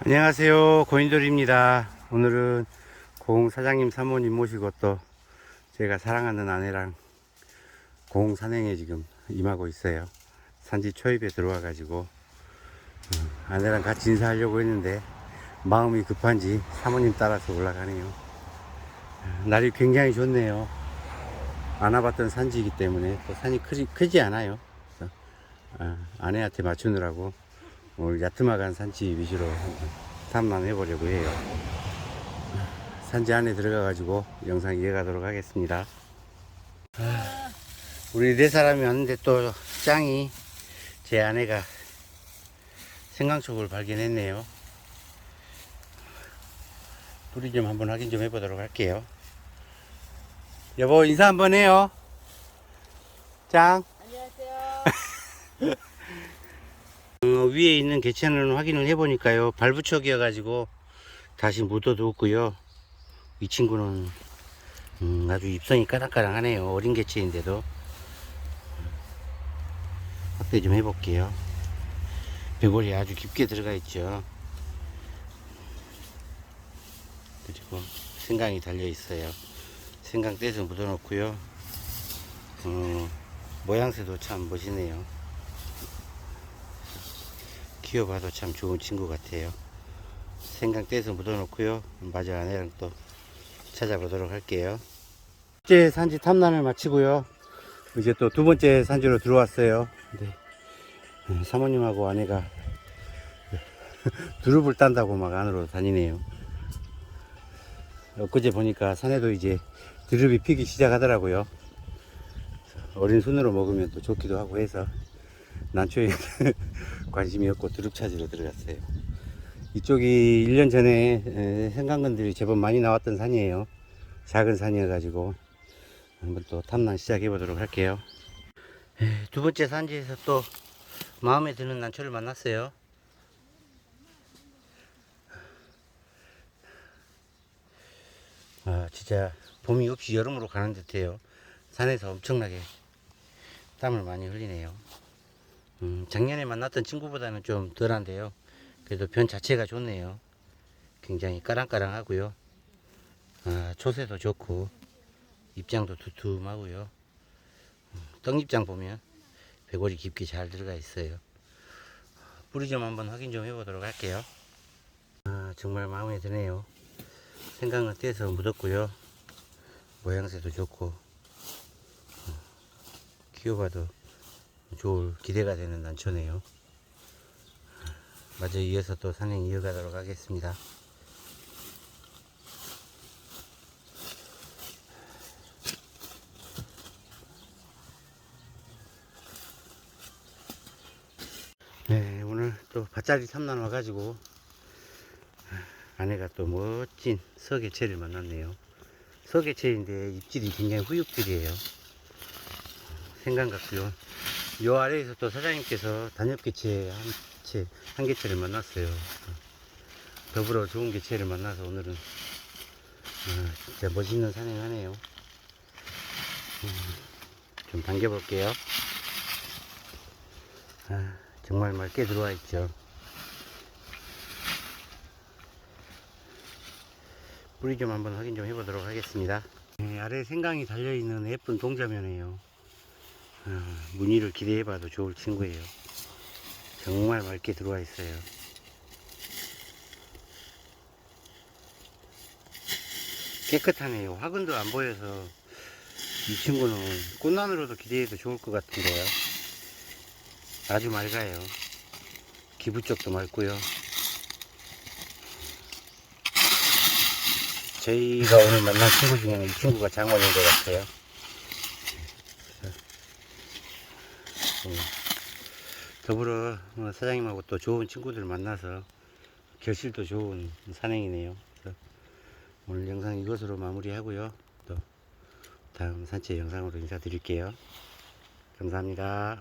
안녕하세요. 고인돌입니다. 오늘은 공 사장님 사모님 모시고 또 제가 사랑하는 아내랑 공 산행에 지금 임하고 있어요. 산지 초입에 들어와 가지고 어, 아내랑 같이 인사하려고 했는데 마음이 급한지 사모님 따라서 올라가네요. 어, 날이 굉장히 좋네요. 안 와봤던 산지이기 때문에 또 산이 크지, 크지 않아요. 아, 아내한테 맞추느라고 오늘 야트막한 산지 위주로 탐험해 보려고 해요. 산지 안에 들어가 가지고 영상 이어가도록 하겠습니다. 아, 우리 네 사람이 왔는데 또 짱이 제 아내가 생강촉을 발견했네요. 뿌리 좀 한번 확인 좀 해보도록 할게요. 여보 인사 한번 해요. 짱. 안녕하세요. 어, 위에 있는 개체는 확인을 해보니까요. 발부척이어 가지고 다시 묻어두었고요. 이 친구는 음, 아주 입성이 까랑까랑하네요. 어린 개체인데도. 확대 좀 해볼게요. 배골이 아주 깊게 들어가 있죠. 그리고 생강이 달려 있어요. 생강 떼서 묻어 놓고요. 어, 모양새도 참 멋있네요 키워봐도 참 좋은 친구 같아요. 생강 떼서 묻어놓고요. 마저 아내랑 또 찾아보도록 할게요. 첫째 산지 탐란을 마치고요. 이제 또 두 번째 산지로 들어왔어요. 네. 음, 사모님하고 아내가 두릅을 딴다고 막 안으로 다니네요. 엊그제 보니까 산에도 이제 두릅이 피기 시작하더라고요. 어린 손으로 먹으면 또 좋기도 하고 해서 난초에 관심이 없고 두릅 찾으러 들어갔어요. 이쪽이 1년 전에 에, 생강근들이 제법 많이 나왔던 산이에요. 작은 산이어가지고 한번 또 탐난 시작해 보도록 할게요. 에, 두 번째 산지에서 또 마음에 드는 난초를 만났어요. 아, 진짜 봄이 없이 여름으로 가는 듯해요. 산에서 엄청나게 땀을 많이 흘리네요. 음, 작년에 만났던 친구보다는 좀 덜한데요. 그래도 변 자체가 좋네요. 굉장히 까랑까랑하고요. 아, 초세도 좋고 입장도 두툼하고요. 음, 떡잎장 보면 배골이 깊게 잘 들어가 있어요. 뿌리 좀 한번 확인 좀 해보도록 할게요. 아, 정말 마음에 드네요. 생강은 떼서 묻었고요. 모양새도 좋고 음, 키워봐도 좋을 기대가 되는 난초네요. 마저 이어서 또 산행 이어가도록 하겠습니다. 네, 오늘 또 밭자리 탐난 와가지고 아내가 또 멋진 석개체를 만났네요. 석개체인데 입질이 굉장히 후육질이에요. 생강 같고요. 요 아래에서 또 사장님께서 단엽개체 한 채, 한 개체를 만났어요. 더불어 좋은 개체를 만나서 오늘은 아, 진짜 멋있는 산행하네요. 음, 좀 당겨볼게요. 아, 정말 맑게 들어와 있죠. 뿌리 좀 한번 확인 좀 해보도록 하겠습니다. 네, 아래 생강이 달려있는 예쁜 동자면이에요. 아, 무늬를 기대해봐도 좋을 친구예요. 정말 맑게 들어와 있어요. 깨끗하네요. 화근도 안 보여서 이 친구는 꽃난으로도 기대해도 좋을 것 같은데요. 아주 맑아요. 기부 쪽도 맑고요. 저희가 오늘 만난 친구 중에는 이 친구가 장원인 것 같아요. 음, 더불어 어, 사장님하고 또 좋은 친구들 만나서 결실도 좋은 산행이네요. 오늘 영상 이것으로 마무리하고요. 또 다음 산책 영상으로 인사드릴게요. 감사합니다.